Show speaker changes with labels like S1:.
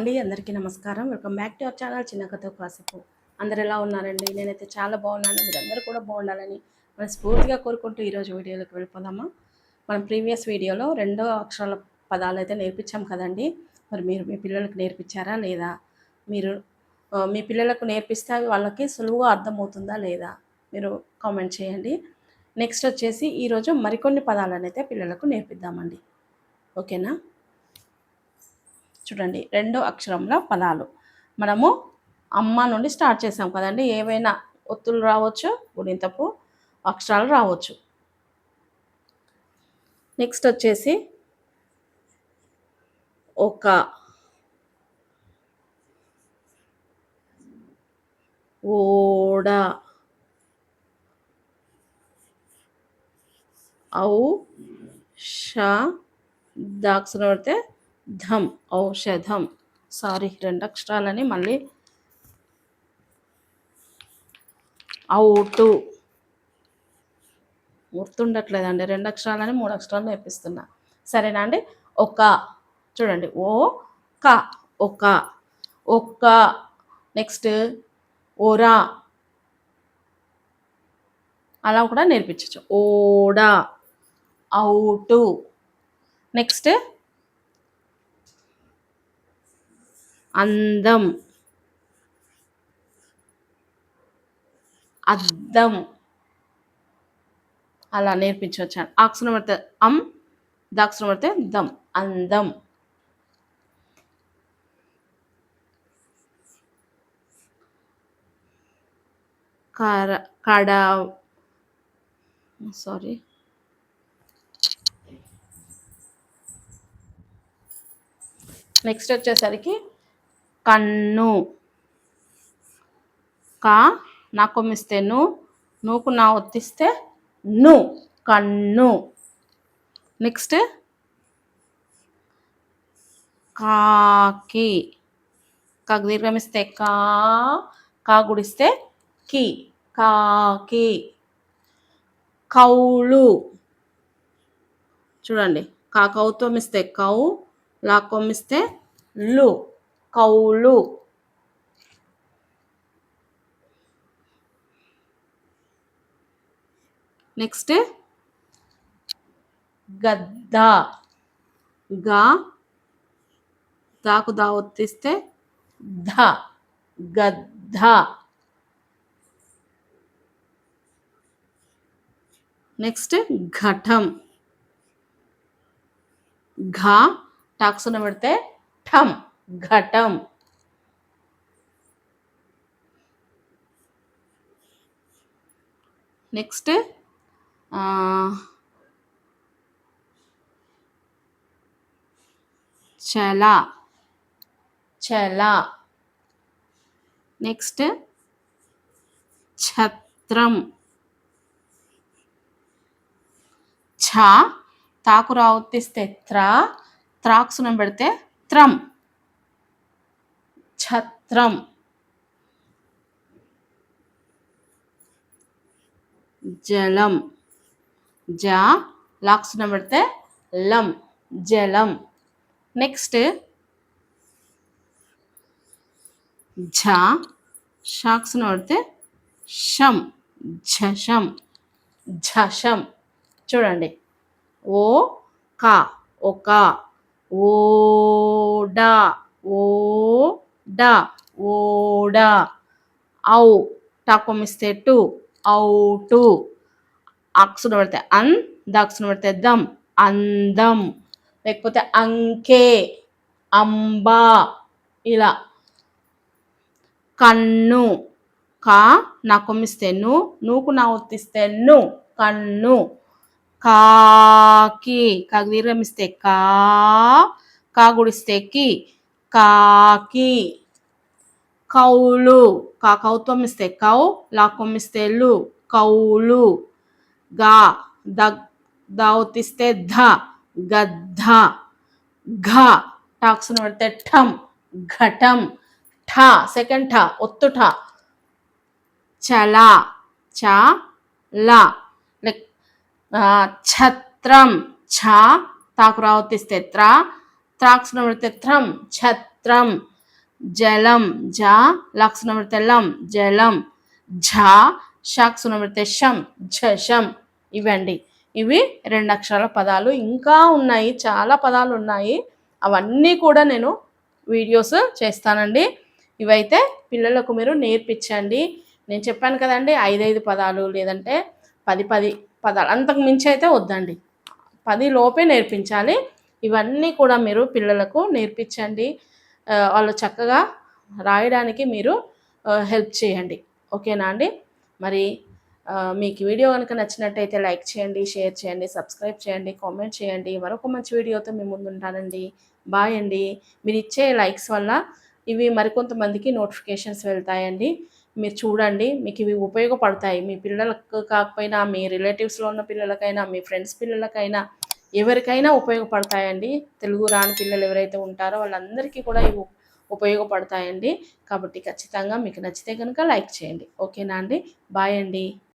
S1: అండి అందరికీ నమస్కారం. Welcome back to our channel చిన్న కథ కాసేపు. అందరు ఎలా ఉన్నారండి? నేనైతే చాలా బాగున్నాను. మీరందరూ కూడా బాగుండాలని మనం స్ఫూర్తిగా కోరుకుంటూ ఈరోజు వీడియోలోకి వెళ్ళిపోదామా? మనం ప్రీవియస్ వీడియోలో రెండో అక్షరాల పదాలు అయితే నేర్పించాం కదండి. మరి మీరు మీ పిల్లలకు నేర్పించారా లేదా? మీరు మీ పిల్లలకు నేర్పిస్తే వాళ్ళకి సులువుగా అర్థమవుతుందా లేదా? మీరు కామెంట్ చేయండి. నెక్స్ట్ వచ్చేసి ఈరోజు మరికొన్ని పదాలను అయితే పిల్లలకు నేర్పిద్దామండి. ఓకేనా? చూడండి రెండో అక్షరంలో పదాలు. మనము అమ్మ నుండి స్టార్ట్ చేసాం కదండి ఏవైనా ఒత్తులు రావచ్చు గుణింతపు అక్షరాలు రావచ్చు. నెక్స్ట్ వచ్చేసి ఒక ఓడ ఔ షా దాక్షరం పడితే ధం ఔషధం సారీ రెండు అక్షరాలని మళ్ళీ. అవుటు గుర్తుండట్లేదండి రెండు అక్షరాలని మూడు అక్షరాలు నేర్పిస్తున్నా. సరేనా అండి? ఒక చూడండి ఓ క ఒక ఒక్క నెక్స్ట్ ఓరా అలా కూడా నేర్పించవచ్చు ఓడా అవుటు నెక్స్ట్ అందం. అద్దం. అలా నేర్పించవచ్చాను ఆక్సనం పడితే అం దాక్షరం పడితే దం అందం. కర కడ సారీ. నెక్స్ట్ వచ్చేసరికి కన్ను. కా? నాకు కొమ్మిస్తే ను. నువ్వుకు నా ఒత్తిస్తే ను. కన్ను. నెక్స్ట్. కాకి. కాకు దీర్ఘమిస్తే కా. కా గుడిస్తే కి. కాకి. కౌలు. చూడండి. కా కౌతోమిస్తే కౌ లా కొమ్మిస్తే లు. కౌలు. నెక్స్ట్ గద్ద. గా దాకు దా ఒత్తిస్తే ధ. గద్ద. నెక్స్ట్ ఘటం. ఘా టాక్స్ పెడితే ఠం. ఘటం. నెక్స్ట్ చల. చల. నెక్స్ట్ ఛత్రం. ఛ తాకు రావుతిస్తే త్రా త్రాక్సునం పెడితే త్రం. ఛత్రం. జలం. జ లాక్స్ పెడితే లం. జలం. నెక్స్ట్ ఝ షాక్సునం పెడితే షం. ఝషం. ఝషం. చూడండి. ఓ క. ఒక ఓ డ ఓడ ఔ టాకొమిస్తే టు ఔటు. అక్సును పెడితే అన్ దాక్సును పెడితే దమ్ అందం. లేకపోతే అంకే అంబా ఇలా. కన్ను కా నా కొమ్మిస్తే ను నువ్వుకు నా ఒత్తిస్తే ను కన్ను. కాకి కాకి దీర్ఘమిస్తే కా కా గుడిస్తే కి కాకి. కౌలు కా కౌతొమ్మిస్తే కౌ లా కొమ్మిస్తే లు కౌలు గా ద దౌతిస్తే ధ గద్ధ ఘ టాక్సును పెడితే ఠం ఘటం ఠ సెకండ్ ఠ ఒత్తు ఠ చల చ ల లైక్ ఛత్రం ఛ తాకు రావతిస్తే త్ర త్రాక్సును పెడితే త్రం ఛత్రం జలం జా లక్స్ పెడితే లం జలం ఝా షాక్స్ పెడితే షం ఝషం. ఇవండి. ఇవి రెండు అక్షరాల పదాలు. ఇంకా ఉన్నాయి చాలా పదాలు ఉన్నాయి. అవన్నీ కూడా నేను వీడియోస్ చేస్తానండి. ఇవైతే పిల్లలకు మీరు నేర్పించండి. నేను చెప్పాను కదండి ఐదైదు పదాలు లేదంటే పది పది పదాలు. అంతకు మించి అయితే వద్దండి. పది లోపే నేర్పించాలి. ఇవన్నీ కూడా మీరు పిల్లలకు నేర్పించండి. వాళ్ళు చక్కగా రాయడానికి మీరు హెల్ప్ చేయండి. ఓకేనా అండి? మరి మీకు వీడియో కనుక నచ్చినట్టయితే లైక్ చేయండి షేర్ చేయండి సబ్స్క్రైబ్ చేయండి కామెంట్ చేయండి. మరొక మంచి వీడియోతో మీ ముందు ఉంటానండి. బాయ్ అండి. మీరు ఇచ్చే లైక్స్ వల్ల ఇవి మరికొంతమందికి నోటిఫికేషన్స్ వెళ్తాయండి. మీరు చూడండి మీకు ఇవి ఉపయోగపడతాయి. మీ పిల్లలకు కాకపోయినా మీ రిలేటివ్స్లో ఉన్న పిల్లలకైనా మీ ఫ్రెండ్స్ పిల్లలకైనా ఎవరికైనా ఉపయోగపడతాయండి. తెలుగు రాని పిల్లలు ఎవరైతే ఉంటారో వాళ్ళందరికీ కూడా ఇవి ఉపయోగపడతాయండి. కాబట్టి ఖచ్చితంగా మీకు నచ్చితే కనుక లైక్ చేయండి. ఓకేనా అండి? బాయ్ అండి.